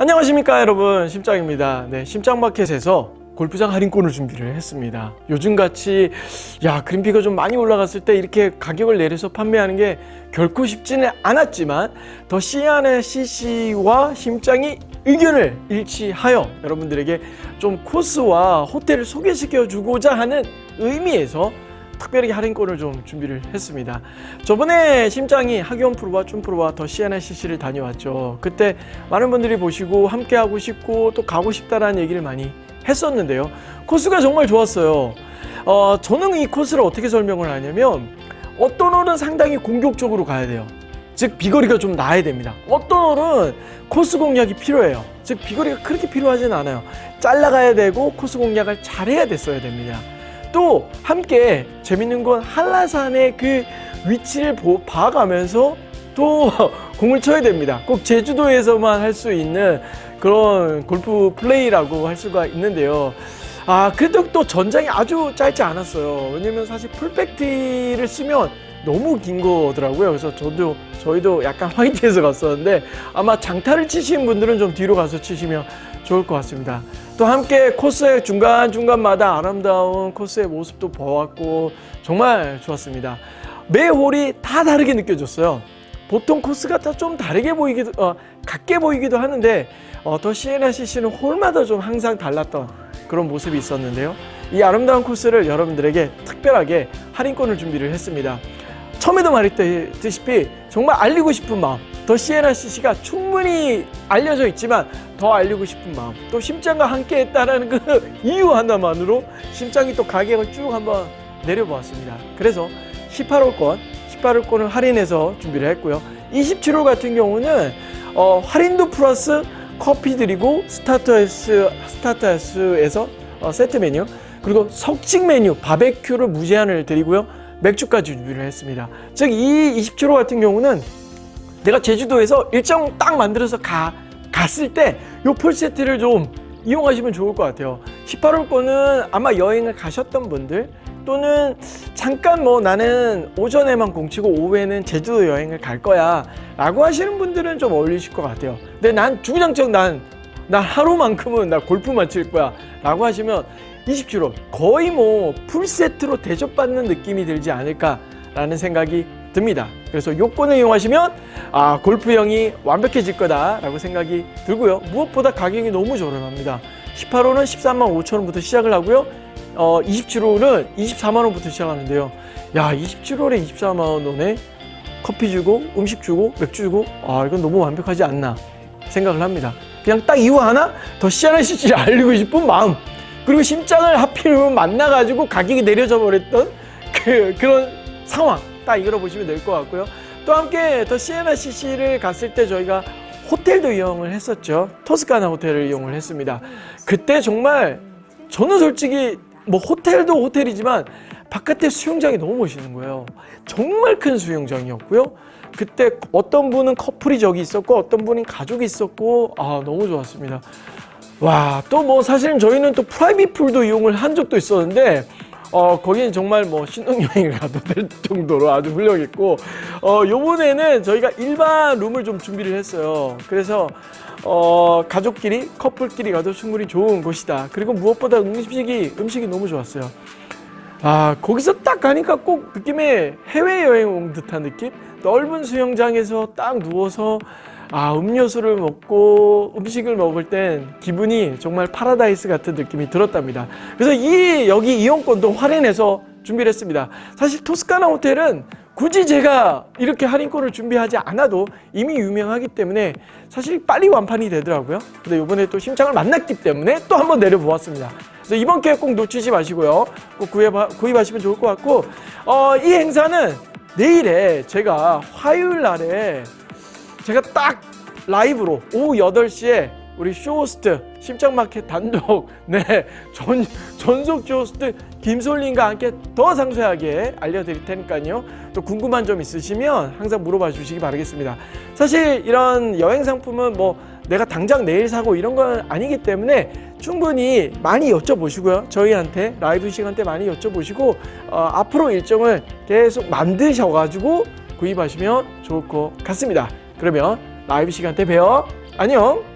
안녕하십니까 여러분 심장입니다. 네, 심장마켓에서 골프장 할인권을 준비를 했습니다. 요즘같이 야 그린피가 좀 많이 올라갔을 때 이렇게 가격을 내려서 판매하는 게 결코 쉽지는 않았지만 더 시안의 CC와 심장이 의견을 일치하여 여러분들에게 좀 코스와 호텔을 소개시켜 주고자 하는 의미에서 특별히 할인권을 좀 준비를 했습니다. 저번에 심장이 학연 프로와 준 프로와 더 CC를 다녀왔죠. 그때 많은 분들이 보시고 함께 하고 싶고 또 가고 싶다라는 얘기를 많이 했었는데요. 코스가 정말 좋았어요. 어, 저는 이 코스를 어떻게 설명을 하냐면 어떤 홀은 상당히 공격적으로 가야 돼요. 즉 비거리가 좀 나야 됩니다. 어떤 홀은 코스 공략이 필요해요. 즉 비거리가 그렇게 필요하진 않아요. 잘라가야 되고 코스 공략을 잘해야 됐어야 됩니다. 또 함께 재밌는 건 한라산의 그 위치를 보, 봐가면서 또 공을 쳐야 됩니다. 꼭 제주도에서만 할 수 있는 그런 골프 플레이라고 할 수가 있는데요. 아, 그래도 또 전장이 아주 짧지 않았어요. 왜냐면 사실 풀백티를 쓰면 너무 긴 거더라고요. 그래서 저도 저희도 약간 화이트해서 갔었는데 아마 장타를 치시는 분들은 좀 뒤로 가서 치시면 좋을 것 같습니다. 또 함께 코스의 중간 중간마다 아름다운 코스의 모습도 보았고 정말 좋았습니다. 매 홀이 다 다르게 느껴졌어요. 보통 코스가 다 좀 다르게 보이기도 어, 같게 보이기도 하는데 어, 더 시에나 CC는 홀마다 좀 항상 달랐던 그런 모습이 있었는데요. 이 아름다운 코스를 여러분들에게 특별하게 할인권을 준비를 했습니다. 처음에도 말했다시피 정말 알리고 싶은 마음 더 시에나 CC가 충분히 알려져 있지만 더 알리고 싶은 마음 또 심장과 함께 했다라는 그 이유 하나만으로 심장이 또 가격을 쭉 한번 내려보았습니다. 그래서 18호권 18호권을 할인해서 준비를 했고요. 27호 같은 경우는 어, 할인도 플러스 커피 드리고 스타터스 스타터스에서 어, 세트 메뉴 그리고 석식 메뉴 바베큐를 무제한을 드리고요 맥주까지 준비를 했습니다. 즉 이 27호 같은 경우는 내가 제주도에서 일정 딱 만들어서 가 갔을 때요풀 세트를 좀 이용하시면 좋을 것 같아요. 18홀 거는 아마 여행을 가셨던 분들 또는 잠깐 뭐 나는 오전에만 공치고 오후에는 제주도 여행을 갈 거야 라고 하시는 분들은 좀 어울리실 것 같아요. 근데 난 주구장창 난, 난 하루만큼은 나 골프만 칠 거야 라고 하시면 27호 거의 뭐 풀세트로 대접받는 느낌이 들지 않을까라는 생각이 듭니다. 그래서 요건을 이용하시면 아 골프형이 완벽해질 거다라고 생각이 들고요. 무엇보다 가격이 너무 저렴합니다. 18호는 13만 5천 원부터 시작을 하고요. 어 27호는 24만 원부터 시작하는데요. 야 27호에 24만 원에 커피 주고 음식 주고 맥주 주고 아 이건 너무 완벽하지 않나 생각을 합니다. 그냥 딱 이유 하나 더 시원한 시치를 알리고 싶은 마음 그리고 심장을 하필이면 만나가지고 가격이 내려져 버렸던 그, 그런 상황 딱 이걸로 보시면 될 것 같고요. 또 함께 더 시에나 CC를 갔을 때 저희가 호텔도 이용을 했었죠. 토스카나 호텔을 이용을 했습니다. 그때 정말 저는 솔직히 뭐 호텔도 호텔이지만 바깥에 수영장이 너무 멋있는 거예요. 정말 큰 수영장이었고요. 그때 어떤 분은 커플이 저기 있었고 어떤 분은 가족이 있었고 아 너무 좋았습니다. 와, 또 뭐 사실은 저희는 또 프라이빗 풀도 이용을 한 적도 있었는데 어, 거기는 정말 뭐 신혼여행을 가도 될 정도로 아주 훌륭했고 어, 요번에는 저희가 일반 룸을 좀 준비를 했어요. 그래서 어, 가족끼리 커플끼리 가도 충분히 좋은 곳이다. 그리고 무엇보다 음식이 음식이 너무 좋았어요. 아, 거기서 딱 가니까 꼭 느낌에 해외여행 온 듯한 느낌? 넓은 수영장에서 딱 누워서 아, 음료수를 먹고 음식을 먹을 땐 기분이 정말 파라다이스 같은 느낌이 들었답니다. 그래서 이 여기 이용권도 할인해서 준비를 했습니다. 사실 토스카나 호텔은 굳이 제가 이렇게 할인권을 준비하지 않아도 이미 유명하기 때문에 사실 빨리 완판이 되더라고요. 근데 이번에 또 심장을 만났기 때문에 또 한번 내려보았습니다. 그래서 이번 기회 꼭 놓치지 마시고요. 꼭 구입, 구입하시면 좋을 것 같고, 어, 이 행사는 내일에 제가 화요일 날에 제가 딱 라이브로 오후 8시에 우리 쇼호스트 심장마켓 단독 네 전, 전속 쇼호스트 김솔린과 함께 더 상세하게 알려드릴 테니까요. 또 궁금한 점 있으시면 항상 물어봐 주시기 바라겠습니다. 사실 이런 여행 상품은 뭐 내가 당장 내일 사고 이런 건 아니기 때문에 충분히 많이 여쭤보시고요. 저희한테 라이브 시간 때 많이 여쭤보시고 어, 앞으로 일정을 계속 만드셔가지고 구입하시면 좋을 것 같습니다 그러면 라이브 시간 때 봬요. 안녕.